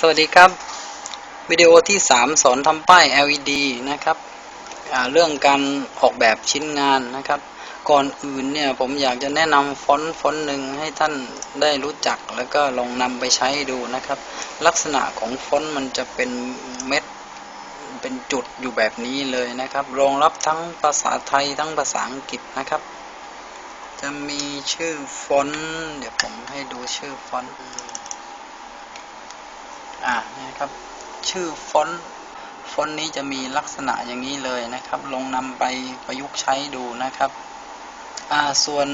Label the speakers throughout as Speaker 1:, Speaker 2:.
Speaker 1: สวัสดีครับวิดีโอที่ 3 สอนทำป้าย LED นะครับเรื่องการออกแบบชิ้นงานนะครับ ก่อนอื่นเนี่ยผมอยากจะแนะนำฟอนต์ฟอนต์หนึ่งให้ท่านได้รู้จักแล้วก็ลองนำไปใช้ดูนะครับ ลักษณะของฟอนต์มันจะเป็นเม็ดเป็นจุดอยู่แบบนี้เลยนะครับ รองรับทั้งภาษาไทยทั้งภาษาอังกฤษนะครับ จะมีชื่อฟอนต์เดี๋ยวผมให้ดูชื่อฟอนต์ อ่านะครับ ชื่อฟอนต์ฟอนต์นี้จะมีลักษณะอย่างนี้เลยนะครับ ลองนำไปประยุกต์ใช้ดูนะครับส่วน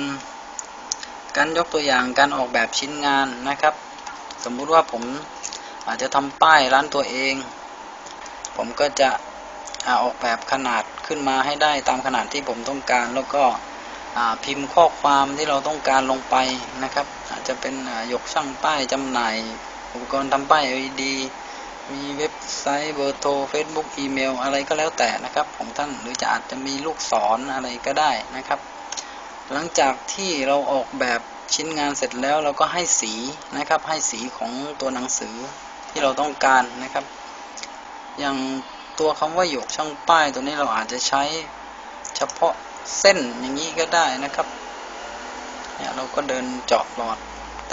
Speaker 1: การยกตัวอย่างการออกแบบชิ้นงานนะครับ สมมุติว่าผมอาจจะทำป้ายร้านตัวเอง ผมก็จะออกแบบขนาดขึ้นมาให้ได้ตามขนาดที่ผมต้องการ แล้วก็พิมพ์ข้อความที่เราต้องการลงไปนะครับ อาจจะเป็นยกช่างป้ายจำหน่าย อุปกรณ์ทำป้าย LED มีเว็บไซต์เบอร์โทร Facebook อีเมล อะไรก็แล้วแต่นะครับของท่านหรือจะอาจจะมีลูกศรออะไรก็ได้นะครับ หลังจากที่เราออกแบบชิ้นงานเสร็จแล้วเราก็ให้สีนะครับ ให้สีของตัวหนังสือที่เราต้องการนะครับ อย่างตัวคำว่าหยกช่างป้ายตัวนี้เราอาจจะใช้เฉพาะเส้นอย่างนี้ก็ได้นะครับเนี่ยเราก็เดินเจาะหลอด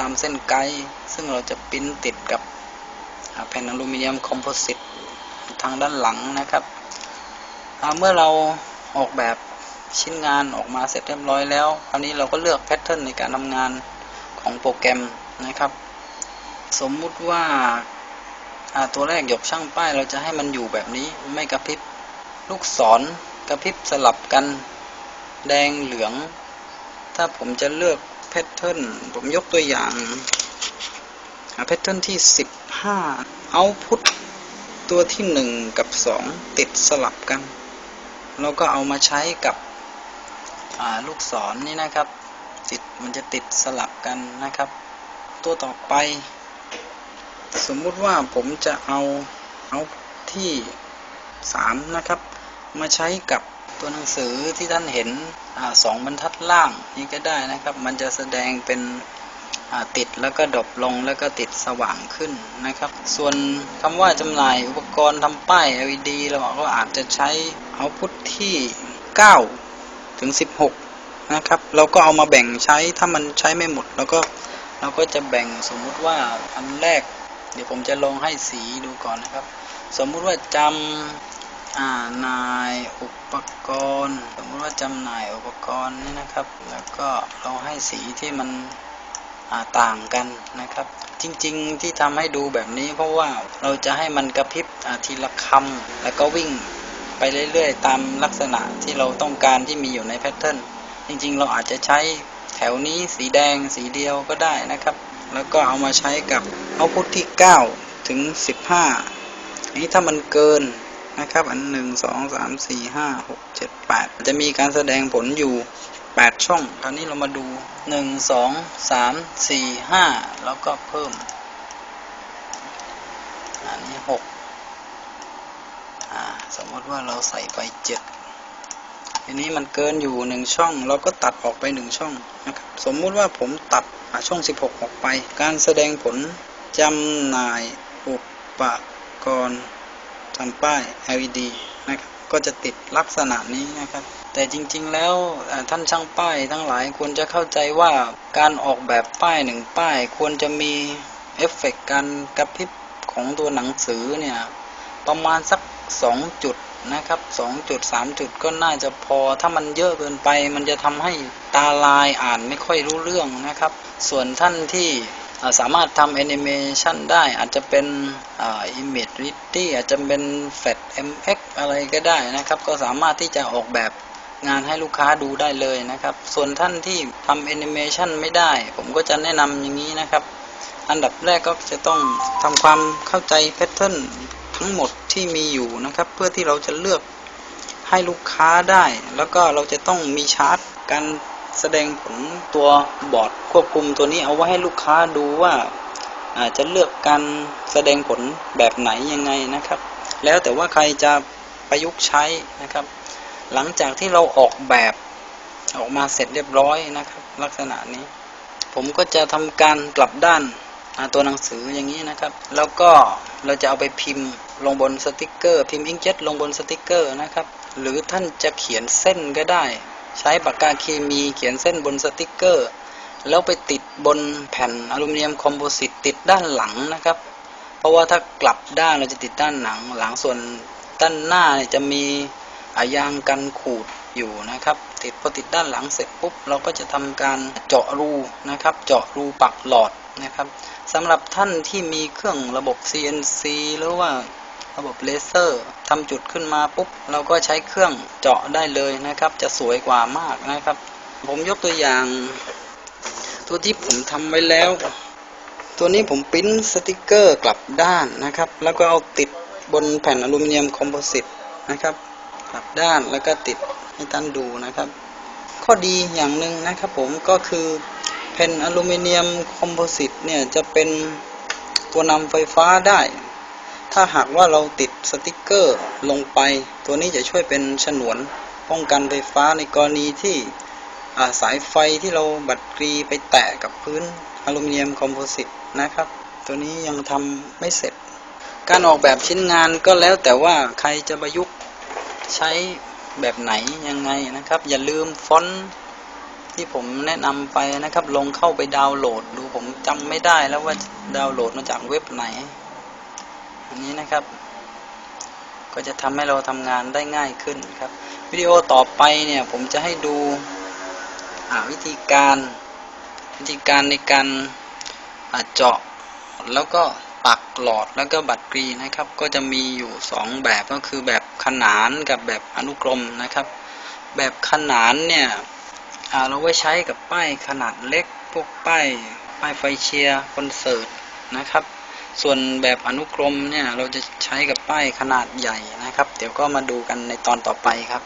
Speaker 1: ตามเส้นไกด์ซึ่งเราจะปิ้นติดกับแผ่นอลูมิเนียมคอมโพสิตทางด้านหลังนะครับเมื่อเราออกแบบชิ้นงานออกมาเสร็จเรียบร้อยแล้ว คราวนี้เราก็เลือกแพทเทิร์นในการทำงานของโปรแกรมนะครับ สมมุติว่าอ่าตัวแรกหยกช่างป้าย เราจะให้มันอยู่แบบนี้ไม่กระพริบลูกศรกระพริบสลับกันแดงเหลือง ถ้าผมจะเลือก แพทเทิร์นผมยกตัวอย่างแพทเทิร์นที่ 15 เอาพุทตัวที่ 1 กับ 2 ติดสลับกันเราก็เอามาใช้กับลูกศรนนี่นะครับ ติดมันจะติดสลับกันนะครับ ตัวต่อไป สมมุติว่าผมจะเอาเอาที่ 3 นะครับ มาใช้กับ ตัวหนังสือที่ท่านเห็นอสองบรรทัดล่างนี้ก็ได้นะครับ มันจะแสดงเป็นติดแล้วก็ดบลงแล้วก็ติดสว่างขึ้นนะครับ ส่วนคำว่าจำหน่ายอุปกรณ์ทำป้าย LED เราก็อาจจะใช้เอาพุทที่ 9 ถึง 16 นะครับ เราก็เอามาแบ่งใช้ถ้ามันใช้ไม่หมดเราก็เราก็จะแบ่งสมมุติว่าอันแรก เดี๋ยวผมจะลงให้สีดูก่อนนะครับ สมมุติว่าจำอ่า นายอุปกรณ์ สมมติว่าจำหน่ายอุปกรณ์นี่นะครับ แล้วก็เราให้สีที่มันต่างกันนะครับ จริงๆที่ทำให้ดูแบบนี้ เพราะว่าเราจะให้มันกระพริบทีละคำแล้วก็วิ่งไปเรื่อยๆ ตามลักษณะที่เราต้องการที่มีอยู่ในแพทเทิร์นจริงๆ เราอาจจะใช้แถวนี้สีแดงสีเดียวก็ได้นะครับ แล้วก็เอามาใช้กับเอาพุทที่ 9 ถึง 15 นี้ถ้ามันเกิน นะครับ อันหนึ่งสองสามสี่ห้าหกเจ็ดแปดจะมีการแสดงผลอยู่แปดช่อง คราวนี้เรามาดูหนึ่งสองสามสี่ห้าแล้วก็เพิ่ม อันนี้หกอ่าสมมติว่าเราใส่ไปเจ็ดทีนี้มันเกินอยู่หนึ่งช่อง เราก็ตัดออกไปหนึ่งช่องนะครับ สมมุติว่าผมตัดอ่าช่อง 16 ออกไป การแสดงผลจำหน่ายอุปกรณ์ ทำป้าย LED นะครับก็จะติดลักษณะนี้นะครับ แต่จริงๆแล้วท่านช่างป้ายทั้งหลายควรจะเข้าใจว่าการออกแบบป้ายหนึ่งป้าย ควรจะมีเอฟเฟกต์การกระพริบของตัวหนังสือเนี่ยประมาณสักสองจุดนะครับสองจุดสามจุดก็น่าจะพอ ถ้ามันเยอะเกินไป มันจะทำให้ตาลายอ่านไม่ค่อยรู้เรื่องนะครับ ส่วนท่านที่ สามารถทำแอนิเมชันได้อาจจะเป็นอ่า Image r e a d y อาจจะเป็น Flash MX อะไรก็ได้นะครับ ก็สามารถที่จะออกแบบงานให้ลูกค้าดูได้เลยนะครับ ส่วนท่านที่ทำแอนิเมชันไม่ได้ ผมก็จะแนะนำอย่างนี้นะครับ อันดับแรกก็จะต้องทำความเข้าใจแพทเทิร์นทั้งหมดที่มีอยู่นะครับ เพื่อที่เราจะเลือกให้ลูกค้าได้ แล้วก็เราจะต้องมีชาร์ตการ แสดงผลตัวบอร์ดควบคุมตัวนี้เอาไว้ให้ลูกค้าดูว่าอาจจะเลือกการแสดงผลแบบไหนยังไงนะครับ แล้วแต่ว่าใครจะประยุกต์ใช้นะครับ หลังจากที่เราออกแบบออกมาเสร็จเรียบร้อยนะครับ ลักษณะนี้ ผมก็จะทำการกลับด้านาตัวหนังสืออย่างนี้นะครับ แล้วก็เราจะเอาไปพิมพ์ลงบนสติกเกอร์ พิมพ์อิงเจ็ตลงบนสติกเกอร์นะครับ หรือท่านจะเขียนเส้นก็ได้ ใช้ปากกาเคมีเขียนเส้นบนสติกเกอร์ แล้วไปติดบนแผ่นอลูมิเนียมคอมโพสิตติดด้านหลังนะครับ เพราะว่าถ้ากลับด้านเราจะติดด้านหลังหลังส่วนด้านหน้าเนี่ยจะมีอายางกันขูดอยู่นะครับ ติดพอติดด้านหลังเสร็จปุ๊บเราก็จะทำการเจาะรูนะครับ เจาะรูปักหลอดนะครับสำหรับท่านที่มีเครื่องระบบ CNC หรือว่า ระบบเลเซอร์ทำจุดขึ้นมาปุ๊บเราก็ใช้เครื่องเจาะได้เลยนะครับ จะสวยกว่ามากนะครับ ผมยกตัวอย่าง ตัวที่ผมทำไว้แล้ว ตัวนี้ผมปิ้นสติกเกอร์กลับด้านนะครับ แล้วก็เอาติดบนแผ่นอลูมิเนียมคอมโพสิตนะครับกลับด้านแล้วก็ติดให้ท่านดูนะครับ ข้อดีอย่างหนึ่งนะครับผมก็คือแผ่นอลูมิเนียมคอมโพสิตเนี่ยจะเป็นตัวนำไฟฟ้าได้ ถ้าหากว่าเราติดสติกเกอร์ลงไป ตัวนี้จะช่วยเป็นฉนวนป้องกันไฟฟ้าในกรณีที่สายไฟที่เราบัดกรีไปแตะกับพื้นอลูมิเนียมคอมโพสิตนะครับ ตัวนี้ยังทำไม่เสร็จ การออกแบบชิ้นงานก็แล้วแต่ว่าใครจะประยุกต์ใช้แบบไหนยังไงนะครับ อย่าลืมฟอนต์ที่ผมแนะนำไปนะครับลงเข้าไปดาวน์โหลด ดูผมจำไม่ได้แล้วว่าดาวน์โหลดมาจากเว็บไหน อันนี้นะครับ ก็จะทำให้เราทำงานได้ง่ายขึ้นครับ วิดีโอต่อไปเนี่ยผมจะให้ดูวิธีการวิธีการในการเจาะแล้วก็ปักหลอดแล้วก็บัตรกรีนะครับ ก็จะมีอยู่สองแบบก็คือแบบขนานกับแบบอนุกรมนะครับ แบบขนานเนี่ยเราไว้ใช้กับป้ายขนาดเล็กพวกป้ายป้ายไฟเชียร์คอนเสิร์ตนะครับ ส่วนแบบอนุกรมเนี่ยเราจะใช้กับป้ายขนาดใหญ่นะครับ เดี๋ยวก็มาดูกันในตอนต่อไปครับ